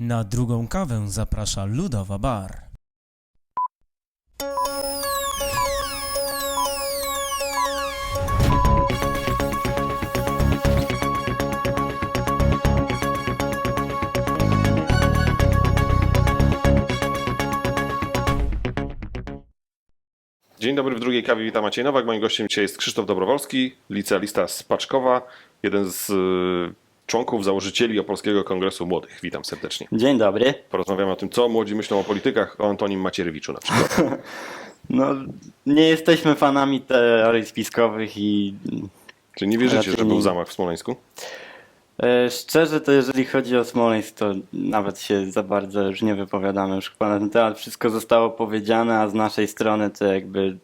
Na drugą kawę zaprasza Ludowa Bar. Dzień dobry, w drugiej kawie witam Maciej Nowak. Moim gościem dzisiaj jest Krzysztof Dobrowolski, licealista z Paczkowa, jeden z y, członków, założycieli Opolskiego Kongresu Młodych. Witam serdecznie. Dzień dobry. Porozmawiamy o tym, co młodzi myślą o politykach, o Antonim Macierewiczu na przykład. No, nie jesteśmy fanami teorii spiskowych i Czy nie wierzycie, że był zamach w Smoleńsku? e, szczerze to jeżeli chodzi o Smoleńsk, to nawet się za bardzo już nie wypowiadamy już chyba na ten temat. Wszystko zostało powiedziane, a z naszej strony to jakby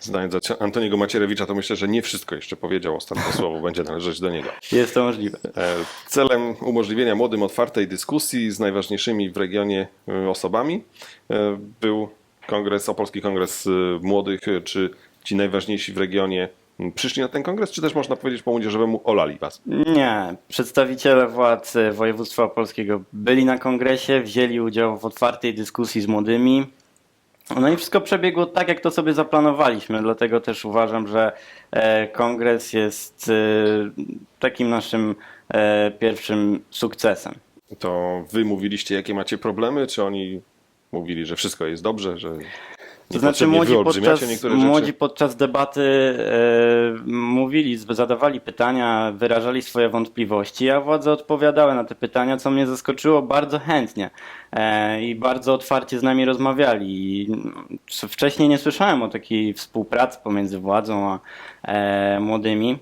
Znając Antoniego Macierewicza, to myślę, że nie wszystko jeszcze powiedział. Ostatnie słowo będzie należeć do niego. jest to możliwe. E, Celem umożliwienia młodym otwartej dyskusji z najważniejszymi w regionie e, osobami e, był kongres, Opolski Kongres Młodych. Czy ci najważniejsi w regionie przyszli na ten kongres, czy też można powiedzieć po młodzieżowemu olali was? Nie, przedstawiciele władz województwa opolskiego byli na kongresie, wzięli udział w otwartej dyskusji z młodymi. No i wszystko przebiegło tak, jak to sobie zaplanowaliśmy, dlatego też uważam, że e, kongres jest e, takim naszym e, pierwszym sukcesem. To wy mówiliście, jakie macie problemy, czy oni mówili, że wszystko jest dobrze, że To znaczy niepotrzebnie młodzi podczas, młodzi podczas debaty e, mówili, zadawali pytania, wyrażali swoje wątpliwości, a władze odpowiadały na te pytania, co mnie zaskoczyło bardzo chętnie e, i bardzo otwarcie z nami rozmawiali. I, mm, wcześniej nie słyszałem o takiej współpracy pomiędzy władzą a e, młodymi,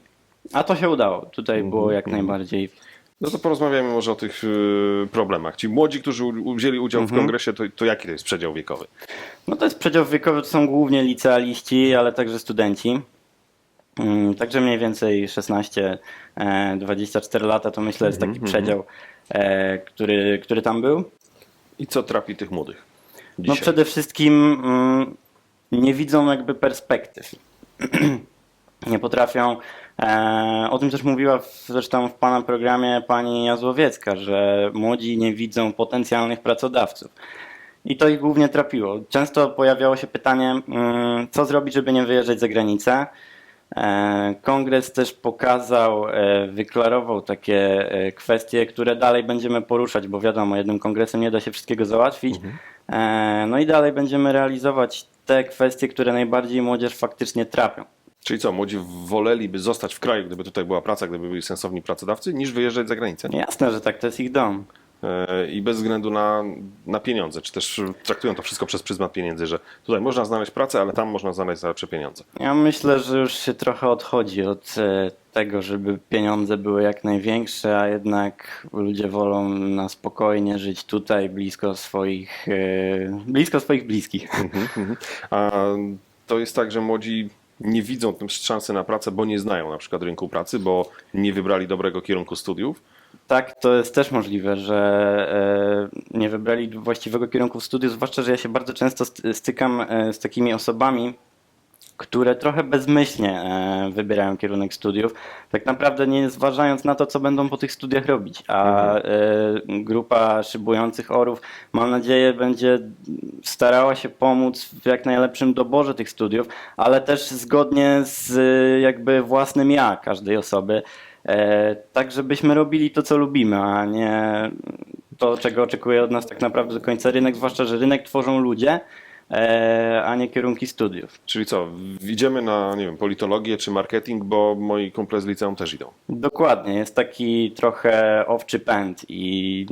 a to się udało. Tutaj było jak najbardziej. No to porozmawiamy może o tych e, problemach. Ci młodzi, którzy wzięli udział w kongresie, to, to jaki to jest przedział wiekowy? No to jest przedział wiekowy, to są głównie licealiści, ale także studenci. Mm, Także mniej więcej 16-24 lata to myślę jest taki przedział, e, który, który tam był. I co trapi tych młodych? No Dzisiaj? przede wszystkim mm, nie widzą jakby perspektyw. nie potrafią. E, o tym też mówiła w, zresztą w pana programie pani Jazłowiecka, że młodzi nie widzą potencjalnych pracodawców. I to ich głównie trapiło. Często pojawiało się pytanie, mm, co zrobić, żeby nie wyjeżdżać za granicę. E, Kongres też pokazał, e, wyklarował takie kwestie, które dalej będziemy poruszać, bo wiadomo, jednym kongresem nie da się wszystkiego załatwić. E, No i dalej będziemy realizować te kwestie, które najbardziej młodzież faktycznie trapią. Czyli co, młodzi woleliby zostać w kraju, gdyby tutaj była praca, gdyby byli sensowni pracodawcy, niż wyjeżdżać za granicę? Jasne, że tak, to jest ich dom. E, I bez względu na, na pieniądze, czy też traktują to wszystko przez pryzmat pieniędzy, że tutaj można znaleźć pracę, ale tam można znaleźć za lepsze pieniądze. Ja myślę, że już się trochę odchodzi od e, tego, żeby pieniądze były jak największe, a jednak ludzie wolą na spokojnie żyć tutaj, blisko swoich, e, blisko swoich bliskich. A to jest tak, że młodzi nie widzą szansy na pracę, bo nie znają na przykład rynku pracy, bo nie wybrali dobrego kierunku studiów. Tak, to jest też możliwe, że e, nie wybrali właściwego kierunku studiów, zwłaszcza, że ja się bardzo często st- stykam e, z takimi osobami, które trochę bezmyślnie e, wybierają kierunek studiów, tak naprawdę nie zważając na to, co będą po tych studiach robić. A e, grupa szybujących orów, mam nadzieję, będzie starała się pomóc w jak najlepszym doborze tych studiów, ale też zgodnie z e, jakby własnym ja każdej osoby. Tak, żebyśmy robili to, co lubimy, a nie to, czego oczekuje od nas tak naprawdę do końca rynek, zwłaszcza, że rynek tworzą ludzie, a nie kierunki studiów. Czyli co, idziemy na, nie wiem, politologię czy marketing, bo moi kumple z liceum też idą. Dokładnie, jest taki trochę owczy pęd i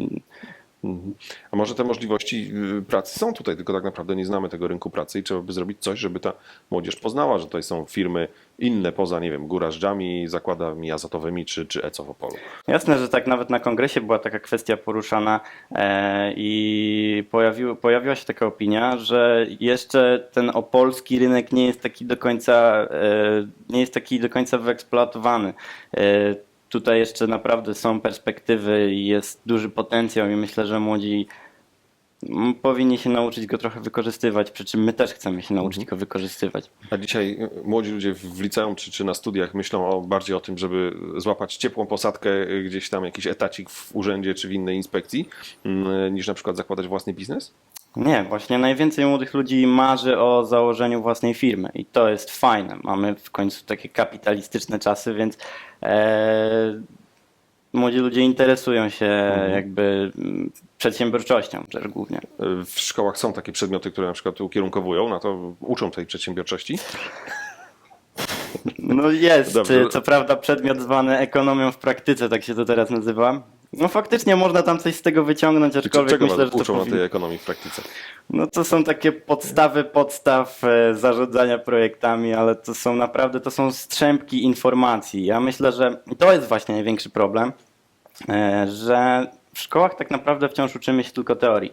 A może te możliwości y, pracy są tutaj, tylko tak naprawdę nie znamy tego rynku pracy i trzeba by zrobić coś, żeby ta młodzież poznała, że tutaj są firmy inne poza, nie wiem, gurażdżami, zakładami azotowymi czy, czy ECO w Opolu. jasne, że tak nawet na kongresie była taka kwestia poruszana e, i pojawił, pojawiła się taka opinia, że jeszcze ten opolski rynek nie jest taki do końca, e, nie jest taki do końca wyeksploatowany. Tutaj jeszcze naprawdę są perspektywy i jest duży potencjał i myślę, że młodzi m, powinni się nauczyć go trochę wykorzystywać, przy czym my też chcemy się nauczyć go wykorzystywać. A dzisiaj y, młodzi ludzie w liceum czy, czy na studiach myślą o, bardziej o tym, żeby złapać ciepłą posadkę y, gdzieś tam, jakiś etacik w urzędzie czy w innej inspekcji, mm, niż na przykład zakładać własny biznes? Nie, właśnie najwięcej młodych ludzi marzy o założeniu własnej firmy i to jest fajne. Mamy w końcu takie kapitalistyczne czasy, więc e, młodzi ludzie interesują się jakby mm, przedsiębiorczością też głównie. W szkołach są takie przedmioty, które na przykład ukierunkowują na to, uczą tej przedsiębiorczości. No jest, Dobrze. co prawda przedmiot zwany ekonomią w praktyce, tak się to teraz nazywa. No faktycznie można tam coś z tego wyciągnąć, aczkolwiek czego myślę, że to uczą na powinno... tej ekonomii w praktyce? No to są takie podstawy podstaw e, zarządzania projektami, ale to są naprawdę, to są strzępki informacji. Ja myślę, że to jest właśnie największy problem, e, że w szkołach tak naprawdę wciąż uczymy się tylko teorii.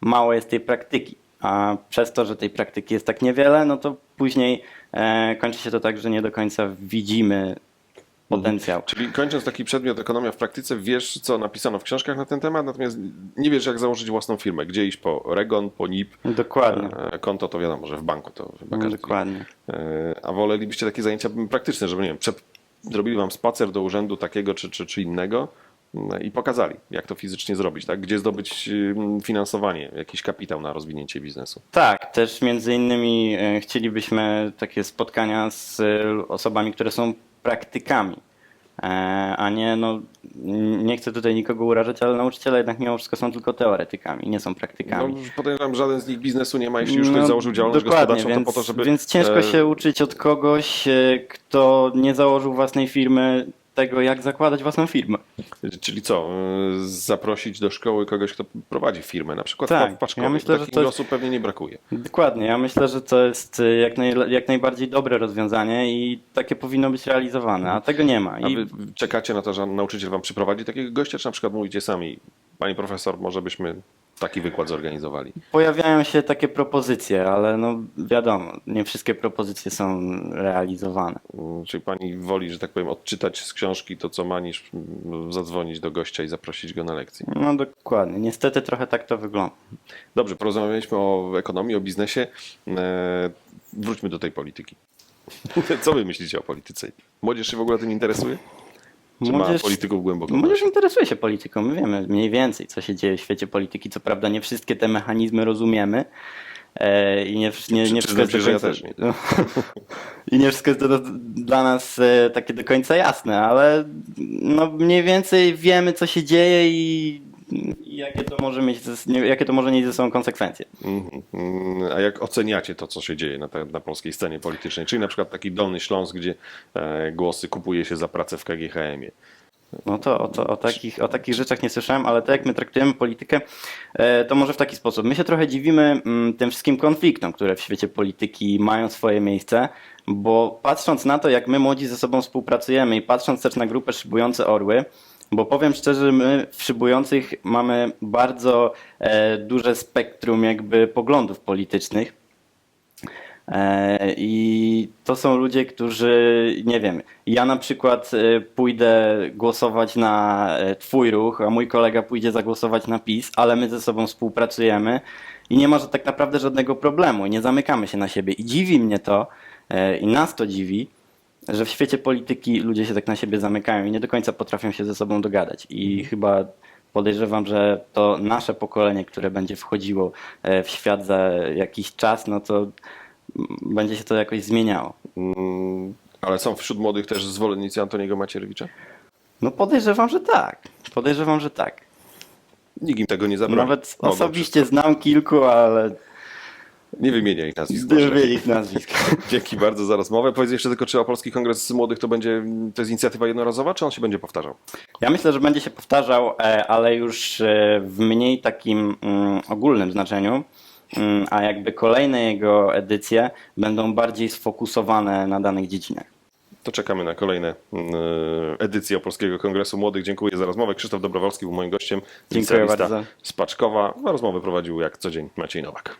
Mało jest tej praktyki, a przez to, że tej praktyki jest tak niewiele, no to później e, kończy się to tak, że nie do końca widzimy potencjał. Czyli kończąc taki przedmiot ekonomia w praktyce, wiesz, co napisano w książkach na ten temat, natomiast nie wiesz, jak założyć własną firmę. Gdzie iść po Regon, po NIP. Dokładnie. E, Konto to wiadomo, że w banku to chyba każdy. Dokładnie. E, A wolelibyście takie zajęcia praktyczne, żeby, nie wiem, przed, zrobili wam spacer do urzędu takiego czy, czy, czy innego no i pokazali, jak to fizycznie zrobić, tak? Gdzie zdobyć finansowanie, jakiś kapitał na rozwinięcie biznesu. Tak, też między innymi e, chcielibyśmy takie spotkania z e, osobami, które są praktykami. E, A nie, no, nie chcę tutaj nikogo urażać, ale nauczyciele jednak mimo wszystko są tylko teoretykami, nie są No, praktykami. podejrzewam, że żaden z nich biznesu nie ma, jeśli już ktoś No, założył działalność gospodarczą, więc, to po to, żeby... Więc ciężko e, się uczyć od kogoś, e, kto nie założył własnej firmy, tego jak zakładać własną firmę. Czyli co, y, zaprosić do szkoły kogoś, kto prowadzi firmę, na przykład Tak, w ja myślę, że Takich to jest- osób pewnie nie brakuje. Dokładnie, ja myślę, że to jest e, jak, naj, jak najbardziej dobre rozwiązanie i takie powinno być realizowane, a tego nie ma. I czekacie na to, że nauczyciel wam przyprowadzi takiego gościa, czy na przykład mówicie sami, pani profesor, może byśmy taki wykład zorganizowali? Pojawiają się takie propozycje, ale no wiadomo, nie wszystkie propozycje są realizowane. Mm, Czyli pani woli, że tak powiem, odczytać z książki to, co ma, niż mm, zadzwonić do gościa i zaprosić go na lekcję. No dokładnie, niestety trochę tak to wygląda. Dobrze, porozmawialiśmy o ekonomii, o biznesie. E, wróćmy do tej polityki. Co wy myślicie o polityce? Młodzież się w ogóle tym interesuje? Czy ma Młodzież- polityków głęboko? Młodzież interesuje się polityką, my wiemy mniej więcej, co się dzieje w świecie polityki. Co prawda nie wszystkie te mechanizmy rozumiemy e, i nie, nie, nie wszystko jest do że ja końca... też I nie wszystko jest do, dla nas e, takie do końca jasne, ale no mniej więcej wiemy, co się dzieje i jakie, to może mieć, jakie to może mieć ze sobą konsekwencje. Mhm. Mm, A jak oceniacie to, co się dzieje na, na polskiej scenie politycznej? Czyli na przykład taki Dolny Śląsk, gdzie e, głosy kupuje się za pracę w KGHM-ie. No to o, to o, takich, o takich rzeczach nie słyszałem, ale to jak my traktujemy politykę, e, to może w taki sposób. My się trochę dziwimy mm, tym wszystkim konfliktom, które w świecie polityki mają swoje miejsce, bo patrząc na to, jak my młodzi ze sobą współpracujemy i patrząc też na grupę Szybujące Orły, bo powiem szczerze, my w Szybujących mamy bardzo e, duże spektrum jakby poglądów politycznych. E, I to są ludzie, którzy, nie wiem, ja na przykład e, pójdę głosować na e, Twój ruch, a mój kolega pójdzie zagłosować na PiS, ale my ze sobą współpracujemy i nie ma tak naprawdę żadnego problemu, nie zamykamy się na siebie. I dziwi mnie to, i nas to dziwi, że w świecie polityki ludzie się tak na siebie zamykają i nie do końca potrafią się ze sobą dogadać. I chyba podejrzewam, że to nasze pokolenie, które będzie wchodziło e, w świat za jakiś czas, no to będzie się to jakoś zmieniało. Mm, Ale są wśród młodych też zwolennicy Antoniego Macierewicza? No podejrzewam, że tak. Podejrzewam, że tak. Nikt im tego nie zabroni. Nawet Mogą osobiście znam kilku, ale wszystko. Nie wymienia ich nazwisk. nie wiem ich nazwisk. Dzięki bardzo za rozmowę. Powiedz jeszcze tylko, czy Opolski Kongres Młodych to będzie, to jest inicjatywa jednorazowa, czy on się będzie powtarzał? Ja myślę, że będzie się powtarzał, e, ale już e, w mniej takim mm, ogólnym znaczeniu, Mm, a jakby kolejne jego edycje będą bardziej sfokusowane na danych dziedzinach. To czekamy na kolejne mm, edycje Opolskiego Kongresu Młodych. Dziękuję za rozmowę. Krzysztof Dobrowolski był moim gościem, Dziękuję bardzo. z Paczkowa. A rozmowę prowadził jak co dzień Maciej Nowak.